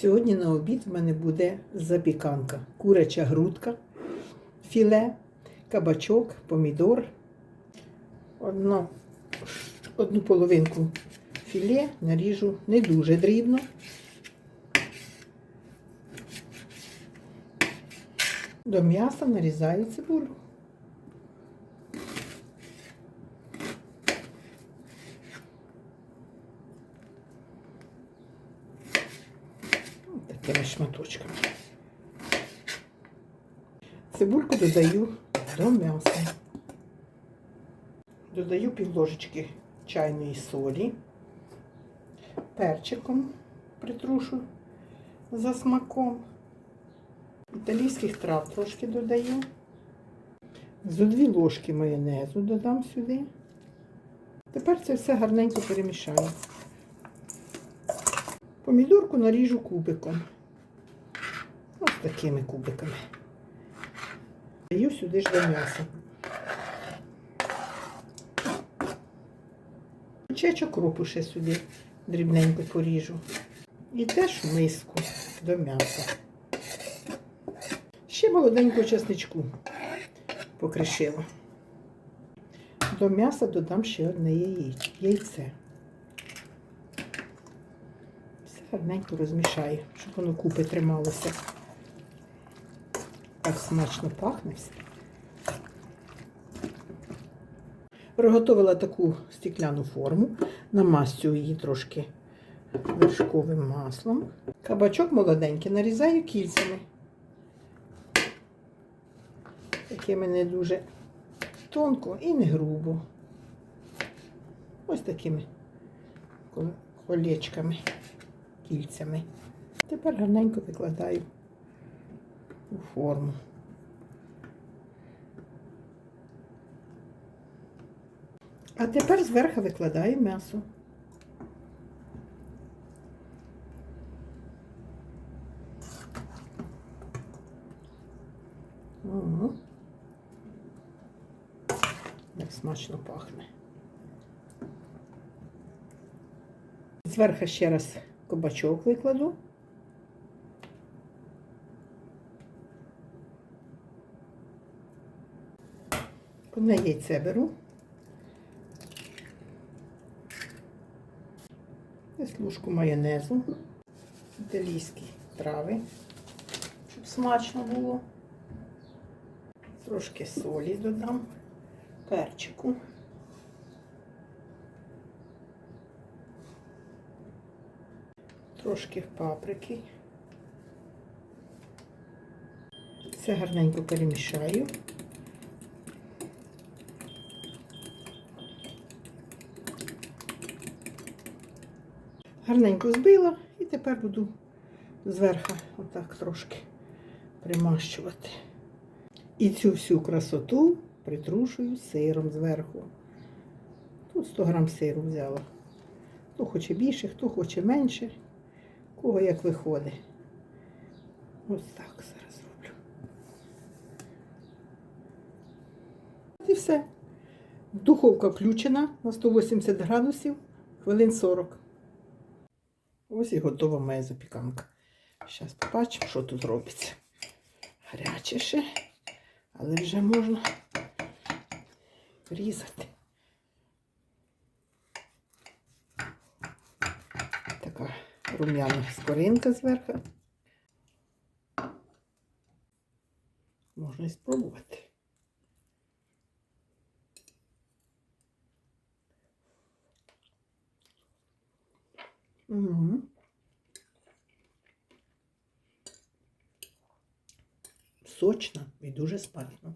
Сьогодні на обід в мене буде запіканка. Куряча грудка, філе, кабачок, помідор. Одну, одну половинку філе наріжу не дуже дрібно. До м'яса нарізаю цибулю. Такими шматочками. Цибульку додаю до м'яса. Додаю пів ложечки чайної солі, перчиком притрушу за смаком. Італійських трав трошки додаю. Зо дві ложки майонезу додам сюди. Тепер це все гарненько перемішаю. Помідорку наріжу кубиком. Ось такими кубиками. Даю сюди ж до м'яса. Чечок кропу ще сюди дрібненько поріжу. І теж в миску до м'яса. Ще молоденького чесничку покришила. До м'яса додам ще одне яйце. Все гарненько розмішаю, щоб воно купи трималося. Так смачно пахне все. Приготувала таку стекляну форму, намастю її трошки вершковим маслом. Кабачок молоденький нарізаю кільцями. Такими не дуже тонко і не грубо. Ось такими колечками, кільцями. Тепер гарненько викладаю у форму. А тепер зверху викладаю м'ясо. Ого. Як смачно пахне. Зверху ще раз кабачок викладу. Одне яйце беру. Ось ложку майонезу, італійські трави, щоб смачно було. Трошки солі додам, перчику. Трошки паприки. Все гарненько перемішаю. Гарненько збила і тепер буду зверху отак трошки примащувати. І цю всю красоту притрушую сиром зверху. Тут 100 грам сиру взяла. Хто хоче більше, хто хоче менше, кого як виходить. Ось так зараз роблю. І все. Духовка включена на 180 градусів, хвилин 40. Ось і готова моя запіканка. Зараз побачимо, що тут робиться. Гаряче ще, але вже можна різати. Така рум'яна скоринка зверху. Можна і спробувати. Угу. Сочно і дуже смачно.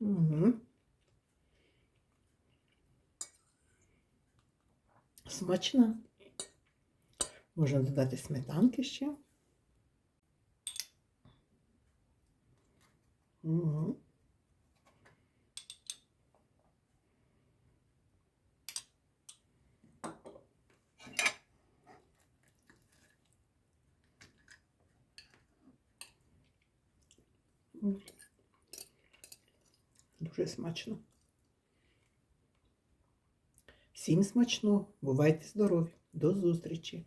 Угу. Смачно. Можна додати сметанки ще. Угу. Дуже смачно. Всім смачно. Бувайте здорові. До зустрічі!